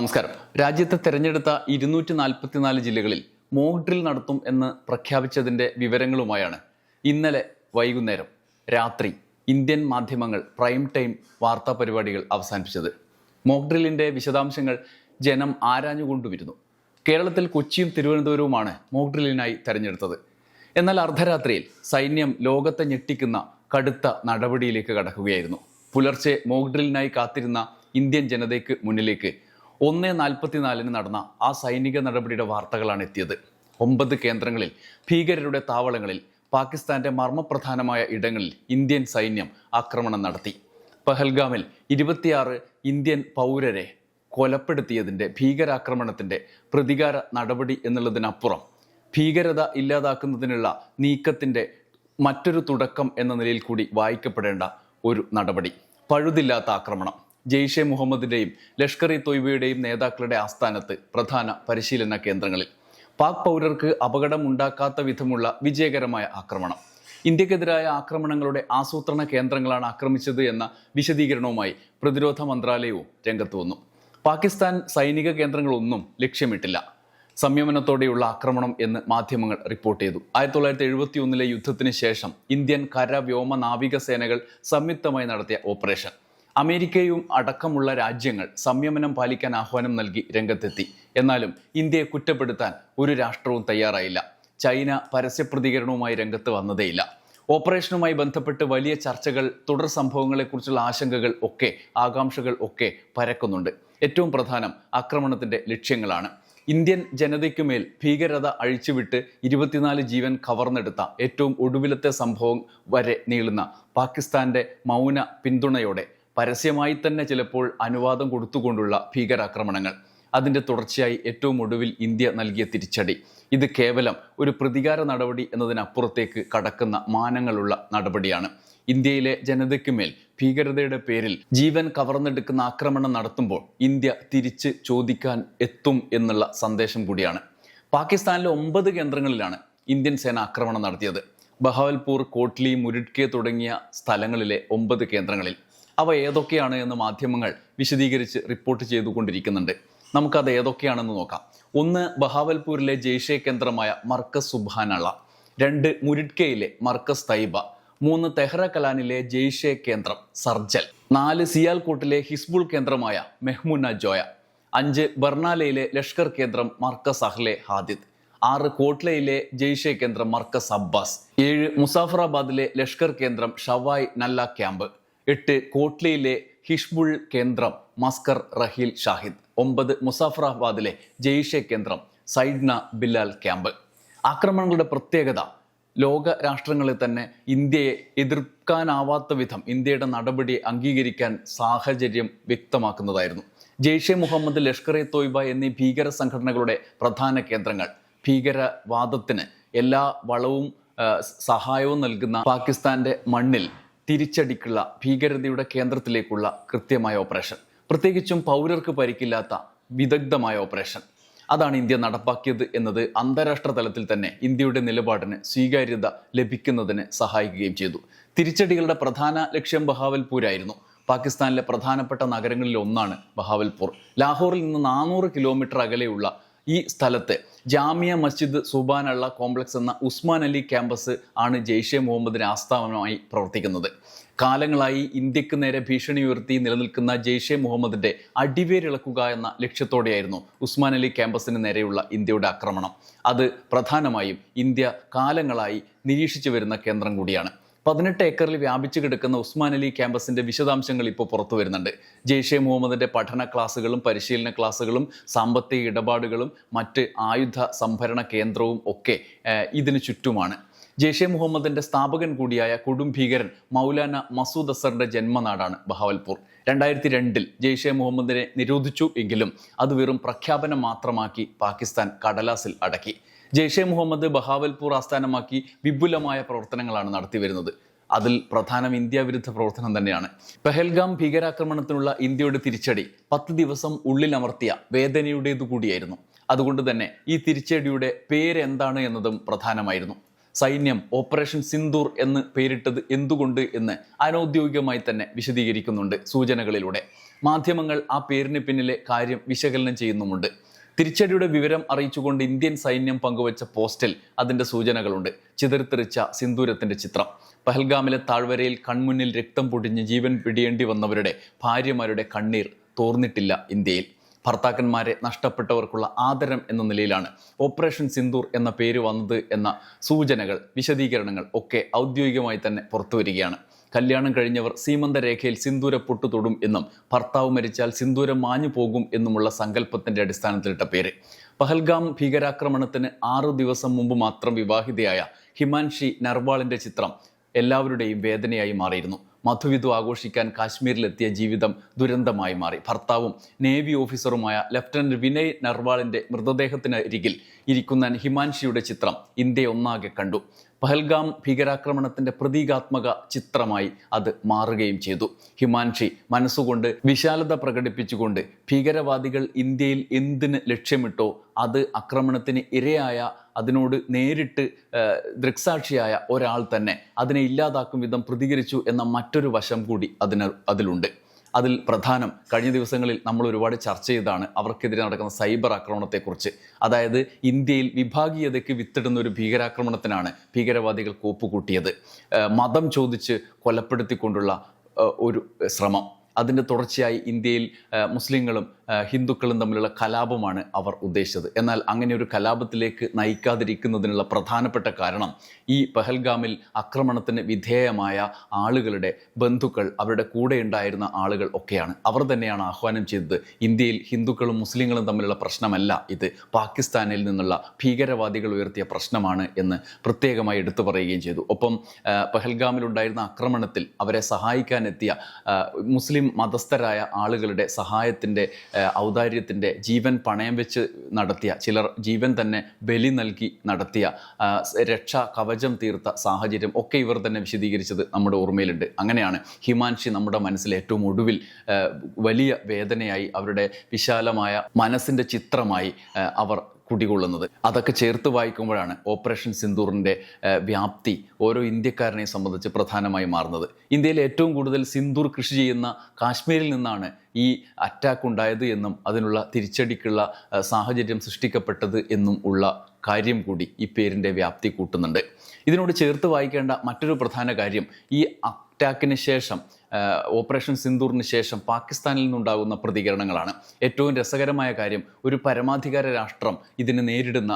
നമസ്കാരം. രാജ്യത്തെ തെരഞ്ഞെടുത്ത ഇരുന്നൂറ്റി നാൽപ്പത്തിനാല് ജില്ലകളിൽ മോക്ക് ഡ്രിൽ നടത്തും എന്ന് പ്രഖ്യാപിച്ചതിന്റെ വിവരങ്ങളുമായാണ് ഇന്നലെ വൈകുന്നേരം രാത്രി ഇന്ത്യൻ മാധ്യമങ്ങൾ പ്രൈം ടൈം വാർത്താ പരിപാടികൾ അവസാനിപ്പിച്ചത്. മോക്ക് ഡ്രില്ലിന്റെ വിശദാംശങ്ങൾ ജനം ആരാഞ്ഞുകൊണ്ടുവരുന്നു കേരളത്തിൽ കൊച്ചിയും തിരുവനന്തപുരവുമാണ് മോക്ക് ഡ്രില്ലിനായി തെരഞ്ഞെടുത്തത്. എന്നാൽ അർദ്ധരാത്രിയിൽ സൈന്യം ലോകത്തെ ഞെട്ടിക്കുന്ന കടുത്ത നടപടിയിലേക്ക് കടക്കുകയായിരുന്നു. പുലർച്ചെ മോക്ക് ഡ്രില്ലിനായി കാത്തിരുന്ന ഇന്ത്യൻ ജനതയ്ക്ക് മുന്നിലേക്ക് ഒന്ന് നാൽപ്പത്തിനാലിന് നടന്ന ആ സൈനിക നടപടിയുടെ വാർത്തകളാണ് എത്തിയത്. ഒമ്പത് കേന്ദ്രങ്ങളിൽ ഭീകരരുടെ താവളങ്ങളിൽ പാകിസ്ഥാന്റെ മർമ്മപ്രധാനമായ ഇടങ്ങളിൽ ഇന്ത്യൻ സൈന്യം ആക്രമണം നടത്തി. പഹൽഗാമിൽ ഇരുപത്തിയാറ് ഇന്ത്യൻ പൗരരെ കൊലപ്പെടുത്തിയതിന്റെ ഭീകരാക്രമണത്തിന്റെ പ്രതികാര നടപടി എന്നുള്ളതിനപ്പുറം ഭീകരത ഇല്ലാതാക്കുന്നതിനുള്ള നീക്കത്തിന്റെ മറ്റൊരു തുടക്കം എന്ന നിലയിൽ കൂടി വായിക്കപ്പെടേണ്ട ഒരു നടപടി പഴുതില്ലാത്ത ആക്രമണം. ജെയ്ഷെ മുഹമ്മദിന്റെയും ലഷ്കർ ഇ തൊയ്ബയുടെയും നേതാക്കളുടെ ആസ്ഥാനത്ത് പ്രധാന പരിശീലന കേന്ദ്രങ്ങളിൽ. പാക് പൗരർക്ക് അപകടമുണ്ടാക്കാത്ത വിധമുള്ള വിജയകരമായ ആക്രമണം. ഇന്ത്യക്കെതിരായ ആക്രമണങ്ങളുടെ ആസൂത്രണ കേന്ദ്രങ്ങളാണ് ആക്രമിച്ചത് എന്ന വിശദീകരണവുമായി പ്രതിരോധ മന്ത്രാലയവും രംഗത്ത് വന്നു. പാകിസ്ഥാൻ സൈനിക കേന്ദ്രങ്ങളൊന്നും ലക്ഷ്യമിട്ടില്ല. സംയമനത്തോടെയുള്ള ആക്രമണം എന്ന് മാധ്യമങ്ങൾ റിപ്പോർട്ട് ചെയ്തു. ആയിരത്തി തൊള്ളായിരത്തി എഴുപത്തി ഒന്നിലെ യുദ്ധത്തിന് ശേഷം ഇന്ത്യൻ കര വ്യോമ നാവിക സേനകൾ സംയുക്തമായി നടത്തിയ ഓപ്പറേഷൻ. അമേരിക്കയും അടക്കമുള്ള രാജ്യങ്ങൾ സംയമനം പാലിക്കാൻ ആഹ്വാനം നൽകി രംഗത്തെത്തി. എന്നാലും ഇന്ത്യയെ കുറ്റപ്പെടുത്താൻ ഒരു രാഷ്ട്രവും തയ്യാറായില്ല. ചൈന പരസ്യ പ്രതികരണവുമായി രംഗത്ത് വന്നതേയില്ല. ഓപ്പറേഷനുമായി ബന്ധപ്പെട്ട് വലിയ ചർച്ചകൾ തുടർ സംഭവങ്ങളെക്കുറിച്ചുള്ള ആശങ്കകൾ ഒക്കെ ആകാംക്ഷകൾ ഒക്കെ പരക്കുന്നുണ്ട്. ഏറ്റവും പ്രധാനം ആക്രമണത്തിന്റെ ലക്ഷ്യങ്ങളാണ്. ഇന്ത്യൻ ജനതയ്ക്കുമേൽ ഭീകരത അഴിച്ചുവിട്ട് ഇരുപത്തിനാല് ജീവൻ കവർന്നെടുത്ത ഏറ്റവും ഒടുവിലത്തെ സംഭവം വരെ നീളുന്ന പാകിസ്ഥാന്റെ മൗന പിന്തുണയോടെ പരസ്യമായി തന്നെ ചിലപ്പോൾ അനുവാദം കൊടുത്തുകൊണ്ടുള്ള ഭീകരാക്രമണങ്ങൾ. അതിന്റെ തുടർച്ചയായി ഏറ്റവും ഒടുവിൽ ഇന്ത്യ നൽകിയ തിരിച്ചടി. ഇത് കേവലം ഒരു പ്രതികാര നടപടി എന്നതിനപ്പുറത്തേക്ക് കടക്കുന്ന മാനങ്ങളുള്ള നടപടിയാണ്. ഇന്ത്യയിലെ ജനതയ്ക്ക് മേൽ ഭീകരതയുടെ പേരിൽ ജീവൻ കവർന്നെടുക്കുന്ന ആക്രമണം നടത്തുമ്പോൾ ഇന്ത്യ തിരിച്ച് ചോദിക്കാൻ എത്തും എന്നുള്ള സന്ദേശം കൂടിയാണ്. പാകിസ്ഥാനിലെ ഒമ്പത് കേന്ദ്രങ്ങളിലാണ് ഇന്ത്യൻ സേന ആക്രമണം നടത്തിയത്. ബഹാവൽപൂർ കോട്ട്ലി മുരിഡ്കെ തുടങ്ങിയ സ്ഥലങ്ങളിലെ ഒമ്പത് കേന്ദ്രങ്ങളിൽ. അവ ഏതൊക്കെയാണ് എന്ന് മാധ്യമങ്ങൾ വിശദീകരിച്ച് റിപ്പോർട്ട് ചെയ്തുകൊണ്ടിരിക്കുന്നുണ്ട്. നമുക്കത് ഏതൊക്കെയാണെന്ന് നോക്കാം. ഒന്ന് ബഹാവൽപൂരിലെ ജെയ്ഷെ കേന്ദ്രമായ മർക്കസ് സുബാനള രണ്ട് മുരിഡ്കയിലെ മർക്കസ് തൈബ മൂന്ന് തെഹ്റ കലാനിലെ ജെയ്ഷെ കേന്ദ്രം സർജൽ നാല് സിയാൽകോട്ടിലെ ഹിസ്ബുൾ കേന്ദ്രമായ മെഹ്മുന ജോയ അഞ്ച് ബർണാലയിലെ ലഷ്കർ കേന്ദ്രം മർക്കസ് അഹ്ലെ ഹാദിദ് ആറ് കോട്ട്ലയിലെ ജെയ്ഷെ കേന്ദ്രം മർക്കസ് അബ്ബാസ് ഏഴ് മുസാഫറാബാദിലെ ലഷ്കർ കേന്ദ്രം ഷവായ് നല്ല ക്യാമ്പ് എട്ട് കോട്ട്ലയിലെ ഹിഷ്ബുൾ കേന്ദ്രം മസ്കർ റഹീൽ ഷാഹിദ് ഒമ്പത് മുസാഫറാബാദിലെ ജെയ്ഷെ കേന്ദ്രം സൈഡ്ന ബില്ലാൽ ക്യാമ്പ് ആക്രമണങ്ങളുടെ പ്രത്യേകത ലോക രാഷ്ട്രങ്ങളിൽ തന്നെ ഇന്ത്യയെ എതിർക്കാനാവാത്ത വിധം ഇന്ത്യയുടെ നടപടി അംഗീകരിക്കാൻ സാഹചര്യം വ്യക്തമാക്കുന്നതായിരുന്നു. ജെയ്ഷെ മുഹമ്മദ് ലഷ്കർ എ തോയ്ബ എന്നീ ഭീകര സംഘടനകളുടെ പ്രധാന കേന്ദ്രങ്ങൾ ഭീകരവാദത്തിന് എല്ലാ വളവും സഹായവും നൽകുന്ന പാകിസ്ഥാന്റെ മണ്ണിൽ തിരിച്ചടിക്കുള്ള ഭീകരതയുടെ കേന്ദ്രത്തിലേക്കുള്ള കൃത്യമായ ഓപ്പറേഷൻ. പ്രത്യേകിച്ചും പൗരർക്ക് പരിക്കില്ലാത്ത വിദഗ്ധമായ ഓപ്പറേഷൻ. അതാണ് ഇന്ത്യ നടപ്പാക്കിയത് എന്നത് അന്താരാഷ്ട്ര തലത്തിൽ തന്നെ ഇന്ത്യയുടെ നിലപാടിന് സ്വീകാര്യത ലഭിക്കുന്നതിന് സഹായിക്കുകയും ചെയ്തു. തിരിച്ചടികളുടെ പ്രധാന ലക്ഷ്യം ബഹാവൽപൂരായിരുന്നു പാകിസ്ഥാനിലെ പ്രധാനപ്പെട്ട നഗരങ്ങളിൽ ഒന്നാണ് ബഹാവൽപൂർ. ലാഹോറിൽ നിന്ന് നാനൂറ് കിലോമീറ്റർ അകലെയുള്ള ഈ സ്ഥലത്തെ ജാമിയ മസ്ജിദ് സുബാനുള്ള കോംപ്ലക്സ് എന്ന ഉസ്മാൻ അലി ക്യാമ്പസ് ആണ് ജെയ്ഷെ മുഹമ്മദിന് ആസ്ഥാനമായി പ്രവർത്തിക്കുന്നത്. കാലങ്ങളായി ഇന്ത്യയ്ക്ക് നേരെ ഭീഷണി ഉയർത്തി നിലനിൽക്കുന്ന ജെയ്ഷെ മുഹമ്മദിന്റെ അടിവേരിളക്കുക എന്ന ലക്ഷ്യത്തോടെയായിരുന്നു ഉസ്മാൻ അലി ക്യാമ്പസിന് നേരെയുള്ള ഇന്ത്യയുടെ ആക്രമണം. അത് പ്രധാനമായും ഇന്ത്യ കാലങ്ങളായി നിരീക്ഷിച്ചു വരുന്ന കേന്ദ്രം കൂടിയാണ്. പതിനെട്ട് ഏക്കറിൽ വ്യാപിച്ചു കിടക്കുന്ന ഉസ്മാൻ അലി ക്യാമ്പസിന്റെ വിശദാംശങ്ങൾ ഇപ്പോൾ പുറത്തു വരുന്നുണ്ട്. ജെയ്ഷെ മുഹമ്മദിന്റെ പഠന ക്ലാസ്സുകളും പരിശീലന ക്ലാസ്സുകളും സാമ്പത്തിക ഇടപാടുകളും മറ്റ് ആയുധ സംഭരണ കേന്ദ്രവും ഒക്കെ ഇതിനു ചുറ്റുമാണ്. ജെയ്ഷെ മുഹമ്മദിന്റെ സ്ഥാപകൻ കൂടിയായ കൊടും ഭീകരൻ മൗലാന മസൂദ് അസറിന്റെ ജന്മനാടാണ് ബഹാവൽപൂർ. രണ്ടായിരത്തി രണ്ടിൽ ജെയ്ഷെ മുഹമ്മദിനെ നിരോധിച്ചു എങ്കിലും അത് വെറും പ്രഖ്യാപനം മാത്രമാക്കി പാകിസ്ഥാൻ കടലാസിൽ അടക്കി. ജെയ്ഷെ മുഹമ്മദ് ബഹാവൽപൂർ ആസ്ഥാനമാക്കി വിപുലമായ പ്രവർത്തനങ്ങളാണ് നടത്തിവരുന്നത്. അതിൽ പ്രധാനം ഇന്ത്യ വിരുദ്ധ പ്രവർത്തനം തന്നെയാണ്. പെഹൽഗാം ഭീകരാക്രമണത്തിനുള്ള ഇന്ത്യയുടെ തിരിച്ചടി പത്ത് ദിവസം ഉള്ളിലമർത്തിയ വേദനയുടേതു കൂടിയായിരുന്നു. അതുകൊണ്ട് തന്നെ ഈ തിരിച്ചടിയുടെ പേരെന്താണ് എന്നതും പ്രധാനമായിരുന്നു. സൈന്യം ഓപ്പറേഷൻ സിന്ദൂർ എന്ന് പേരിട്ടത് എന്തുകൊണ്ട് എന്ന് അനൗദ്യോഗികമായി തന്നെ വിശദീകരിക്കുന്നുണ്ട് സൂചനകളിലൂടെ. മാധ്യമങ്ങൾ ആ പേരിന് പിന്നിലെ കാര്യം വിശകലനം ചെയ്യുന്നുമുണ്ട്. തിരിച്ചടിയുടെ വിവരം അറിയിച്ചുകൊണ്ട് ഇന്ത്യൻ സൈന്യം പങ്കുവച്ച പോസ്റ്റിൽ അതിന്റെ സൂചനകളുണ്ട്. ചിതറിത്തെറിച്ച സിന്ദൂരത്തിന്റെ ചിത്രം. പഹൽഗാമിലെ താഴ്വരയിൽ കൺമുന്നിൽ രക്തം പൊടിഞ്ഞ് ജീവൻ പിടിയേണ്ടി വന്നവരുടെ ഭാര്യമാരുടെ കണ്ണീർ തോർന്നിട്ടില്ല ഇന്ത്യയിൽ. ഭർത്താക്കന്മാരെ നഷ്ടപ്പെട്ടവർക്കുള്ള ആദരം എന്ന നിലയിലാണ് ഓപ്പറേഷൻ സിന്ദൂർ എന്ന പേര് വന്നത് എന്ന സൂചനകൾ വിശദീകരണങ്ങൾ ഒക്കെ ഔദ്യോഗികമായി തന്നെ പുറത്തു വരികയാണ് കല്യാണം കഴിഞ്ഞവർ സീമന്ത രേഖയിൽ സിന്ദൂര പൊട്ടു തൊടും എന്നും ഭർത്താവ് മരിച്ചാൽ സിന്ദൂരം മാഞ്ഞു പോകും എന്നുമുള്ള സങ്കല്പത്തിന്റെ അടിസ്ഥാനത്തിലിട്ട പേര്. പഹൽഗാം ഭീകരാക്രമണത്തിന് ആറു ദിവസം മുമ്പ് മാത്രം വിവാഹിതയായ ഹിമാൻഷി നർവാളിന്റെ ചിത്രം എല്ലാവരുടെയും വേദനയായി മാറിയിരുന്നു. മധുവിധു ആഘോഷിക്കാൻ കാശ്മീരിലെത്തിയ ജീവിതം ദുരന്തമായി മാറി. ഭർത്താവും നേവി ഓഫീസറുമായ ലഫ്റ്റനന്റ് വിനയ് നർവാളിന്റെ മൃതദേഹത്തിനരികിൽ ഇരിക്കുന്ന ഹിമാൻഷിയുടെ ചിത്രം ഇന്ത്യ ഒന്നാകെ കണ്ടു. പഹൽഗാം ഭീകരാക്രമണത്തിന്റെ പ്രതീകാത്മക ചിത്രമായി അത് മാറുകയും ചെയ്തു. ഹിമാൻഷി മനസ്സുകൊണ്ട് വിശാലത പ്രകടിപ്പിച്ചുകൊണ്ട് ഭീകരവാദികൾ ഇന്ത്യയിൽ എന്തിന് ലക്ഷ്യമിട്ടോ അത് ആക്രമണത്തിന് ഇരയായ അതിനോട് നേരിട്ട് ദൃക്സാക്ഷിയായ ഒരാൾ തന്നെ അതിനെ ഇല്ലാതാക്കും വിധം പ്രതികരിച്ചു എന്ന മറ്റൊരു വശം കൂടി അതിന് അതിലുണ്ട്. അതിൽ പ്രധാനം കഴിഞ്ഞ ദിവസങ്ങളിൽ നമ്മൾ ഒരുപാട് ചർച്ച ചെയ്താണ് അവർക്കെതിരെ നടക്കുന്ന സൈബർ ആക്രമണത്തെക്കുറിച്ച്. അതായത് ഇന്ത്യയിൽ വിഭാഗീയതയ്ക്ക് വിത്തിടുന്ന ഒരു ഭീകരാക്രമണത്തിനാണ് ഭീകരവാദികൾ കോപ്പുകൂട്ടിയത്. മതം ചോദിച്ച് കൊലപ്പെടുത്തിക്കൊണ്ടുള്ള ഒരു ശ്രമം. അതിന്റെ തുടർച്ചയായി ഇന്ത്യയിൽ മുസ്ലിങ്ങളും ഹിന്ദുക്കളും തമ്മിലുള്ള കലാപമാണ് അവർ ഉദ്ദേശിച്ചത്. എന്നാൽ അങ്ങനെ ഒരു കലാപത്തിലേക്ക് നയിക്കാതിരിക്കുന്നതിനുള്ള പ്രധാനപ്പെട്ട കാരണം ഈ പെഹൽഗാമിൽ ആക്രമണത്തിന് വിധേയമായ ആളുകളുടെ ബന്ധുക്കൾ അവരുടെ കൂടെ ഉണ്ടായിരുന്ന ആളുകൾ ഒക്കെയാണ്. അവർ തന്നെയാണ് ആഹ്വാനം ചെയ്തത്. ഇന്ത്യയിൽ ഹിന്ദുക്കളും മുസ്ലിങ്ങളും തമ്മിലുള്ള പ്രശ്നമല്ല ഇത്. പാകിസ്ഥാനിൽ നിന്നുള്ള ഭീകരവാദികൾ ഉയർത്തിയ പ്രശ്നമാണ് എന്ന് പ്രത്യേകമായി എടുത്തു പറയുകയും ചെയ്തു. ഒപ്പം പെഹൽഗാമിലുണ്ടായിരുന്ന ആക്രമണത്തിൽ അവരെ സഹായിക്കാനെത്തിയ മുസ്ലിം മതസ്ഥരായ ആളുകളുടെ സഹായത്തിന്റെ ഔദാര്യത്തിന്റെ ജീവൻ പണയം വെച്ച് നടത്തിയ ചിലർ ജീവൻ തന്നെ ബലി നൽകി നടത്തിയ രക്ഷ കവചം തീർത്ത സാഹചര്യം ഒക്കെ ഇവർ തന്നെ വിശദീകരിച്ചത് നമ്മുടെ ഓർമ്മയിലുണ്ട്. അങ്ങനെയാണ് ഹിമാൻഷി നമ്മുടെ മനസ്സിൽ ഏറ്റവും ഒടുവിൽ വലിയ വേദനയായി അവരുടെ വിശാലമായ മനസ്സിന്റെ ചിത്രമായി അവർ കുടികൊള്ളുന്നത്. അതൊക്കെ ചേർത്ത് വായിക്കുമ്പോഴാണ് ഓപ്പറേഷൻ സിന്ദൂറിന്റെ വ്യാപ്തി ഓരോ ഇന്ത്യക്കാരനെ സംബന്ധിച്ച് പ്രധാനമായി മാറുന്നത്. ഇന്ത്യയിൽ ഏറ്റവും കൂടുതൽ സിന്ദൂർ കൃഷി ചെയ്യുന്ന കാശ്മീരിൽ നിന്നാണ് ഈ അറ്റാക്ക് ഉണ്ടായത് എന്നും അതിനുള്ള തിരിച്ചടിക്കുള്ള സാഹചര്യം സൃഷ്ടിക്കപ്പെട്ടത് എന്നും ഉള്ള കാര്യം കൂടി ഈ പേരിന്റെ വ്യാപ്തി കൂട്ടുന്നുണ്ട്. ഇതിനോട് ചേർത്ത് വായിക്കേണ്ട മറ്റൊരു പ്രധാന കാര്യം ഈ അറ്റാക്കിന് ശേഷം ഓപ്പറേഷൻ സിന്ദൂറിന് ശേഷം പാകിസ്ഥാനിൽ നിന്നുണ്ടാകുന്ന പ്രതികരണങ്ങളാണ്. ഏറ്റവും രസകരമായ കാര്യം ഒരു പരമാധികാര രാഷ്ട്രം ഇതിനെ നേരിടുന്ന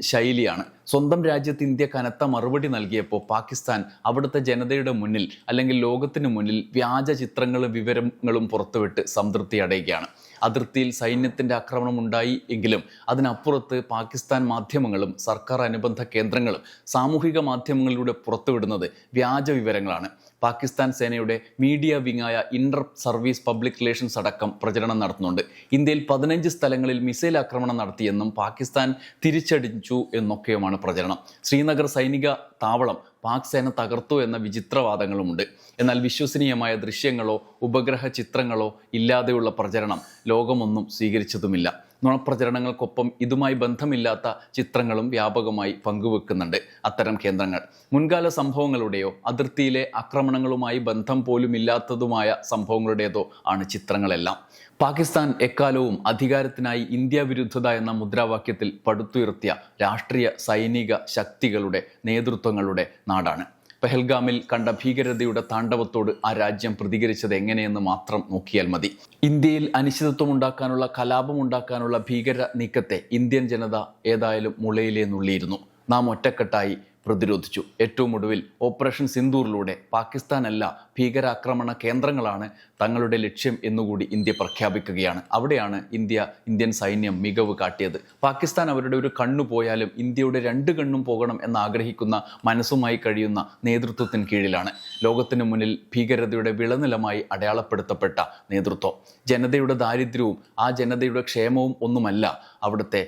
ശൈലിയാണ്. സ്വന്തം രാജ്യത്ത് ഇന്ത്യ കനത്ത മറുപടി നൽകിയപ്പോൾ പാകിസ്ഥാൻ അവിടുത്തെ ജനതയുടെ മുന്നിൽ അല്ലെങ്കിൽ ലോകത്തിന് മുന്നിൽ വ്യാജ ചിത്രങ്ങളും വിവരങ്ങളും പുറത്തുവിട്ട് സംതൃപ്തി അടയുകയാണ്. അതിർത്തിയിൽ സൈന്യത്തിന്റെ ആക്രമണം ഉണ്ടായി എങ്കിലും അതിനപ്പുറത്ത് പാകിസ്ഥാൻ മാധ്യമങ്ങളും സർക്കാർ അനുബന്ധ കേന്ദ്രങ്ങളും സാമൂഹിക മാധ്യമങ്ങളിലൂടെ പുറത്തുവിടുന്നത് വ്യാജ വിവരങ്ങളാണ്. പാകിസ്ഥാൻ സേനയുടെ മീഡിയ വിങ്ങായ ഇന്റർ സർവീസ് പബ്ലിക് റിലേഷൻസ് അടക്കം പ്രചരണം നടത്തുന്നുണ്ട്. ഇന്ത്യയിൽ പതിനഞ്ച് സ്ഥലങ്ങളിൽ മിസൈൽ ആക്രമണം നടത്തിയെന്നും പാകിസ്ഥാൻ തിരിച്ചടിച്ചു എന്നൊക്കെയുമാണ് പ്രചരണം. ശ്രീനഗർ സൈനിക താവളം പാക് സേന തകർത്തു എന്ന വിചിത്രവാദങ്ങളുമുണ്ട്. എന്നാൽ വിശ്വസനീയമായ ദൃശ്യങ്ങളോ ഉപഗ്രഹ ചിത്രങ്ങളോ ഇല്ലാതെയുള്ള പ്രചരണം ലോകമൊന്നും സ്വീകരിച്ചതുമില്ല. നുണപ്രചരണങ്ങൾക്കൊപ്പം ഇതുമായി ബന്ധമില്ലാത്ത ചിത്രങ്ങളും വ്യാപകമായി പങ്കുവെക്കുന്നുണ്ട് അത്തരം കേന്ദ്രങ്ങൾ. മുൻകാല സംഭവങ്ങളുടെയോ അതിർത്തിയിലെ ആക്രമണങ്ങളുമായി ബന്ധം പോലും ഇല്ലാത്തതുമായ സംഭവങ്ങളുടേതോ ആണ് ചിത്രങ്ങളെല്ലാം. പാകിസ്ഥാൻ എക്കാലവും അധികാരത്തിനായി ഇന്ത്യ വിരുദ്ധത എന്ന മുദ്രാവാക്യത്തിൽ പടുത്തുയർത്തിയ രാഷ്ട്രീയ സൈനിക ശക്തികളുടെ നേതൃത്വങ്ങളുടെ നാടാണ്. പെഹൽഗാമിൽ കണ്ട ഭീകരതയുടെ താണ്ഡവത്തോട് ആ രാജ്യം പ്രതികരിച്ചത് എങ്ങനെയെന്ന് മാത്രം നോക്കിയാൽ മതി. ഇന്ത്യയിൽ അനിശ്ചിതത്വം ഉണ്ടാക്കാനുള്ള കലാപം ഉണ്ടാക്കാനുള്ള ഭീകര നീക്കത്തെ ഇന്ത്യൻ ജനത ഏതായാലും മുളയിലേ നുള്ളിയിരുന്നു. നാം ഒറ്റക്കെട്ടായി പ്രതിരോധിച്ചു. ഏറ്റവും ഒടുവിൽ ഓപ്പറേഷൻ സിന്ദൂറിലൂടെ പാകിസ്ഥാനല്ല ഭീകരാക്രമണ കേന്ദ്രങ്ങളാണ് തങ്ങളുടെ ലക്ഷ്യം എന്നുകൂടി ഇന്ത്യ പ്രഖ്യാപിക്കുകയാണ്. അവിടെയാണ് ഇന്ത്യ ഇന്ത്യൻ സൈന്യം മികവ് കാട്ടിയത്. പാകിസ്ഥാൻ അവരുടെ ഒരു കണ്ണു പോയാലും ഇന്ത്യയുടെ രണ്ട് കണ്ണും പോകണം എന്ന് ആഗ്രഹിക്കുന്ന മനസ്സുമായി കഴിയുന്ന നേതൃത്വത്തിന് കീഴിലാണ്. ലോകത്തിന് മുന്നിൽ ഭീകരതയുടെ വിളനിലമായി അടയാളപ്പെടുത്തപ്പെട്ട നേതൃത്വം. ജനതയുടെ ദാരിദ്ര്യവും ആ ജനതയുടെ ക്ഷേമവും ഒന്നുമല്ല അവിടുത്തെ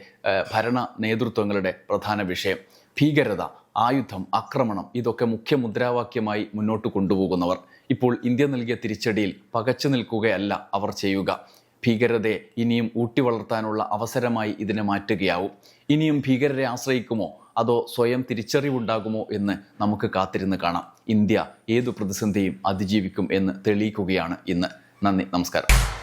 ഭരണ നേതൃത്വങ്ങളുടെ പ്രധാന വിഷയം. ഭീകരത ആയുധം ആക്രമണം ഇതൊക്കെ മുഖ്യ മുദ്രാവാക്യമായി മുന്നോട്ട് കൊണ്ടുപോകുന്നവർ. ഇപ്പോൾ ഇന്ത്യ നൽകിയ തിരിച്ചടിയിൽ പകച്ചു നിൽക്കുകയല്ല അവർ ചെയ്യുക. ഭീകരതയെ ഇനിയും ഊട്ടി വളർത്താനുള്ള അവസരമായി ഇതിനെ മാറ്റുകയാവും. ഇനിയും ഭീകരരെ ആശ്രയിക്കുമോ? അതോ സ്വയം തിരിച്ചറിവുണ്ടാകുമോ എന്ന് നമുക്ക് കാത്തിരുന്ന് കാണാം. ഇന്ത്യ ഏതു പ്രതിസന്ധിയും അതിജീവിക്കും എന്ന് തെളിയിക്കുകയാണ് ഇന്ന്. നന്ദി നമസ്കാരം.